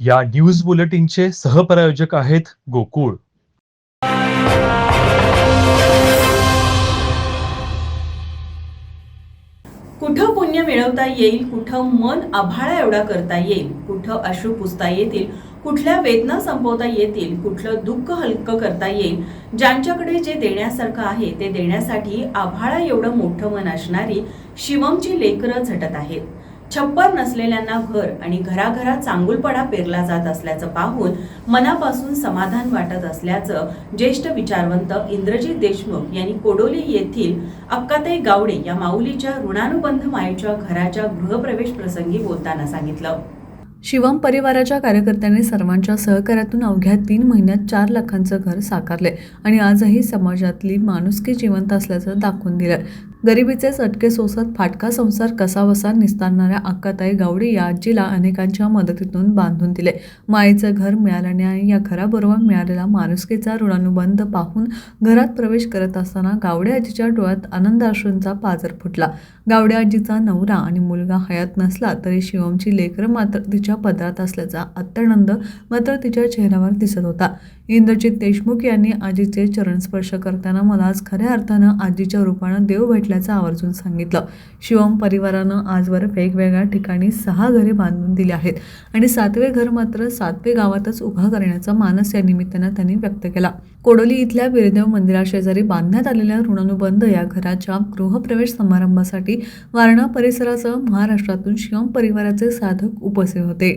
या न्यूज बुलेटिनचे सहप्रायोजक आहेत गोकुळ. कुठं पुण्य मिळवता येईल कुठं मन आभाळा एवढा करता येईल कुठं अश्रू पुसता येतील कुठल्या वेदना संपवता येतील कुठलं दुःख हलकं करता येईल ज्यांच्याकडे जे देण्यासारखं आहे ते देण्यासाठी आभाळा एवढं मोठं मन असणारी शिवमची लेकरं झटत आहेत. छप्पर नसलेल्यांना घर आणि घराघरात चांगुलपणा पेरला जात असल्याचं पाहून मनापासून समाधान वाटत असल्याचं ज्येष्ठ विचारवंत इंद्रजीत देशमुख यांनी कोडोली येथील अक्काताई गावडे या माऊलीच्या ऋणानुबंध मायेच्या घराच्या गृहप्रवेश प्रसंगी बोलताना सांगितलं. शिवम परिवाराच्या कार्यकर्त्यांनी सर्वांच्या सहकार्यातून अवघ्या तीन महिन्यात चार लाखांचं घर साकारले आणि आजही समाजातली माणुसकी जिवंत असल्याचं दाखवून दिलं गरिबीचे चटके सोसत फाटका संसार कसावसा निस्तारणाऱ्या अक्काताई गावडे या आजीला अनेकांच्या मदतीतून बांधून दिले. मायेचं घर मिळाल्याने आणि या घराबरोबर मिळालेला माणुसकीचा ऋणानुबंध पाहून घरात प्रवेश करत असताना गावडे आजीच्या डोळ्यात आनंद अश्रूंचा पाजर फुटला. गावडे आजीचा नवरा आणि मुलगा हयात नसला तरी शिवमची लेकरं मात्र तिच्या पदरात असल्याचा अत्यानंद मात्र तिच्या चेहऱ्यावर दिसत होता. इंद्रजित देशमुख यांनी आजीचे चरण स्पर्श करताना मला आज खऱ्या अर्थानं आजीच्या रूपानं देव भेटल्याचं आवर्जून सांगितलं. शिवम परिवारानं आजवर वेगवेगळ्या ठिकाणी सहा घरे बांधून दिली आहेत आणि सातवे घर मात्र सातवे गावातच उभा करण्याचा मानस या निमित्तानं त्यांनी व्यक्त केला. कोडोली इथल्या बिरदेव मंदिराशेजारी बांधण्यात आलेल्या ऋणानुबंध या घराच्या गृहप्रवेश समारंभासाठी वारणा परिसरासह महाराष्ट्रातून शिवम परिवाराचे साधक उपस्थित होते. വെറുതെ